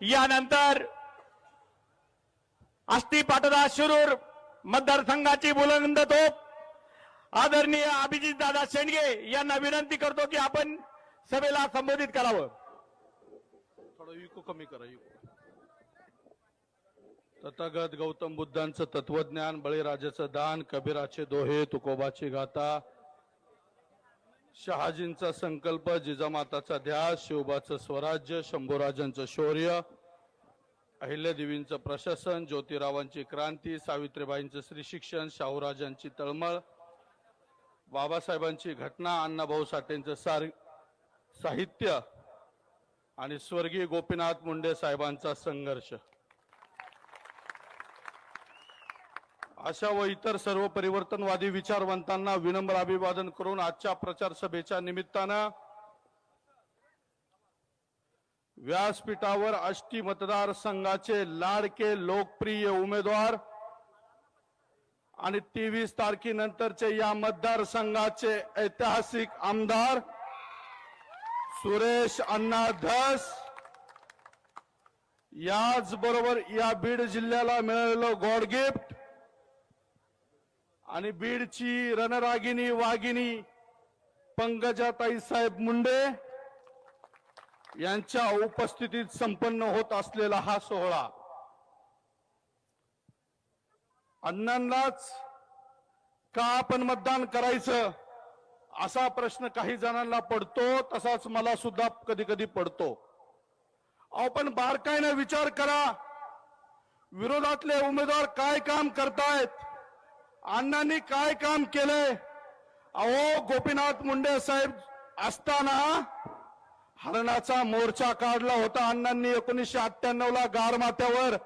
यानंतर आष्टी पाटोदा शिरूर मतदारसंघाची बुलंद तोप आदरणीय अभिजित दादा शेंडगे यांना विनंती करतो की आपण सभेला संबोधित करावं. थोडं इको कमी करा इको. तथागत गौतम बुद्धांचं तत्वज्ञान बळीराजाचं दान कबीराचे दोहे तुकोबाची गाथा शहाजींचा संकल्प जिजामाताचा ध्यास शिवबाचं स्वराज्य शंभूराजांचं शौर्य अहिल्यादेवींचं प्रशासन ज्योतिरावांची क्रांती सावित्रीबाईंचं श्री शिक्षण शाहूराजांची तळमळ बाबासाहेबांची घटना अण्णाभाऊ साठेंचं सार साहित्य आणि स्वर्गीय गोपीनाथ मुंडे साहेबांचा संघर्ष. अशा व इतर सर्व परिवर्तनवादी विचारवंतांना विनम्र अभिवादन करून आजच्या प्रचार सभेच्या निमित्तानं व्यासपीठावर आष्टी मतदारसंघाचे लाडके लोकप्रिय उमेदवार आणि तेवीस तारखेनंतरचे या मतदारसंघाचे ऐतिहासिक आमदार सुरेश अण्णा धस याचबरोबर या बीड जिल्ह्याला मिळालेलं गॉड गिफ्ट आणि बीडची रणरागिनी वागिनी पंकजाताई साहेब मुंडे यांच्या उपस्थितीत संपन्न होत असलेला हा सोहळा. अण्णांनाच का आपण मतदान करायचं असा प्रश्न काही जणांना पडतो तसाच मला सुद्धा कधी कधी पडतो. आपण बारकाईनं विचार करा. विरोधातले उमेदवार काय काम करतायत? अण्णांनी काय काम केलंय? अहो गोपीनाथ मुंडे साहेब असताना हरणाचा मोर्चा काढला होता अण्णांनी एकोणीसशे अठ्ठ्याण्णव ला गारमाथ्यावर.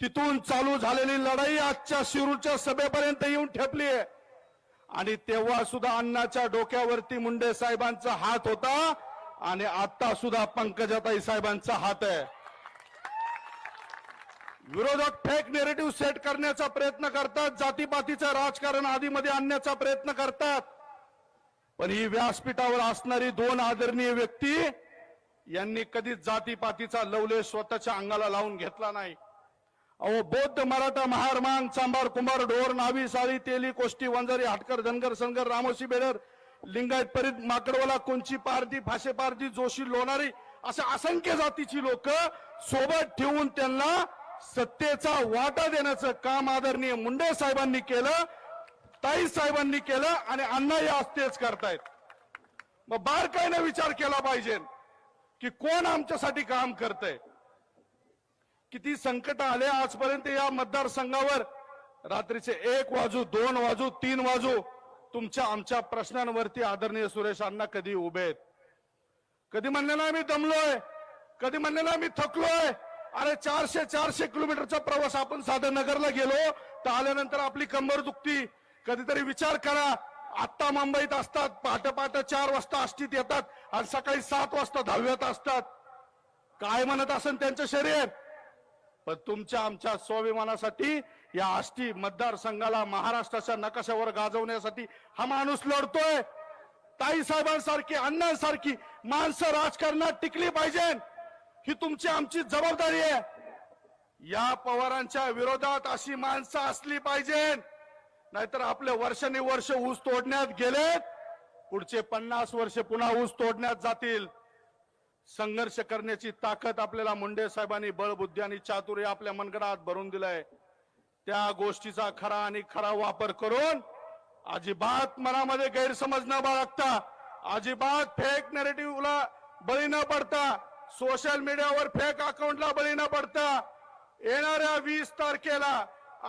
तिथून चालू झालेली लढाई आजच्या शिरूरच्या सभेपर्यंत येऊन ठेपली आहे. आणि तेव्हा सुद्धा अण्णाच्या डोक्यावरती मुंडे साहेबांचा हात होता आणि आता सुद्धा पंकजाताई साहेबांचा हात आहे. विरोधक फेक नेरेटिव्ह सेट करण्याचा प्रयत्न करतात जातीपातीचं राजकारण आदीमध्ये आणण्याचा प्रयत्न करतात. पण ही व्यासपीठावर असणारी दोन आदरणीय व्यक्ती यांनी कधीच जातीपातीचा लवले स्वतःच्या अंगाला लावून घेतला नाही. अहो बौद्ध मराठा महार मांग चांभार कुंभार ढोर नावी साळी तेली कोष्टी वंजारी हाटकर धनगर सनगर रामोशी बेडर लिंगायत परीत माकडवाला कोणची पारधी फाशे पारधी जोशी लोणारी अशा असंख्य जातीची लोक सोबत ठेवून त्यांना सत्तेचा वाटा देण्याचं काम आदरणीय मुंडे साहेबांनी केलं ताई साहेबांनी केलं आणि अण्णाही या तेच करतायत. मग बारकाईने विचार केला पाहिजे की कोण आमच्यासाठी काम करतंय? किती संकट आले आजपर्यंत या मतदारसंघावर? रात्रीचे एक वाजू दोन वाजू तीन वाजू तुमच्या आमच्या प्रश्नांवरती आदरणीय सुरेश अण्णा कधी उभे आहेत? कधी म्हणलेला आम्ही दमलोय? कधी म्हणलेला आम्ही थकलोय? अरे चारशे चारशे किलोमीटरचा प्रवास आपण साधं नगरला गेलो तर आल्यानंतर आपली कंबर दुखती. कधीतरी विचार करा आत्ता मुंबईत असतात पहाटे पहाटे चार वाजता आष्टीत येतात आणि सकाळी सात वाजता दहाव्यात असतात. काय म्हणत असेल त्यांचं शरीर पण तुमच्या आमच्या स्वाभिमानासाठी या आष्टी मतदारसंघाला महाराष्ट्राच्या नकाशावर गाजवण्यासाठी हा माणूस लढतोय. ताई साहेबांसारखी अण्णांसारखी माणसं राजकारणात टिकली पाहिजे ही तुमची आमची जबाबदारी आहे. या पवारांच्या विरोधात अशी माणसं असली पाहिजे. नाहीतर आपले वर्षांनी वर्ष ऊस तोडण्यात गेलेत. पुढचे पन्नास वर्ष पुन्हा ऊस तोडण्यात जातील. संघर्ष करण्याची ताकद आपल्याला मुंडे साहेबांनी बळबुद्धी आणि चातुर्य आपल्या मनगडात भरून दिलंय. त्या गोष्टीचा खरा आणि खरा वापर करून अजिबात मनामध्ये गैरसमज न बाळगता अजिबात फेक नेरेटिव्हला बळी न पडता सोशल मीडियावर फेक अकाउंटला बळी न पडता येणाऱ्या वीस तारखेला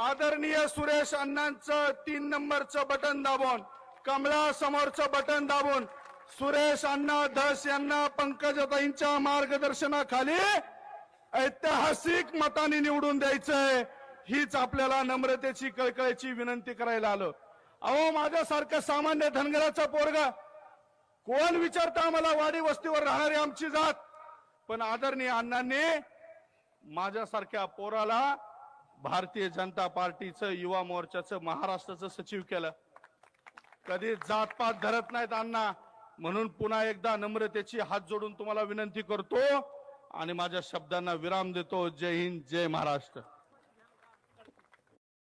आदरणीय सुरेश अण्णांचं तीन नंबरचं बटन दाबून कमला समोरचं बटन दाबून सुरेश अण्णा धस यांना पंकजताईंच्या मार्गदर्शनाखाली ऐतिहासिक मताने निवडून द्यायचंय. हीच आपल्याला नम्रतेची कळकळीची विनंती करायला आलो. अहो माझ्यासारखं सामान्य धनगराचा पोरगा कोण विचारता आम्हाला वाडी वस्तीवर राहणारी आमची जात? पण आदरणीय अण्णांनी माझ्यासारख्या पोराला भारतीय जनता पार्टीचं युवा मोर्चाचं महाराष्ट्राचं सचिव केलं. कधी जातपात धरत नाहीत अण्णा. म्हणून पुन्हा एकदा नम्रतेची हात जोडून तुम्हाला विनंती करतो आणि माझ्या शब्दांना विराम देतो. जय हिंद जय महाराष्ट्र.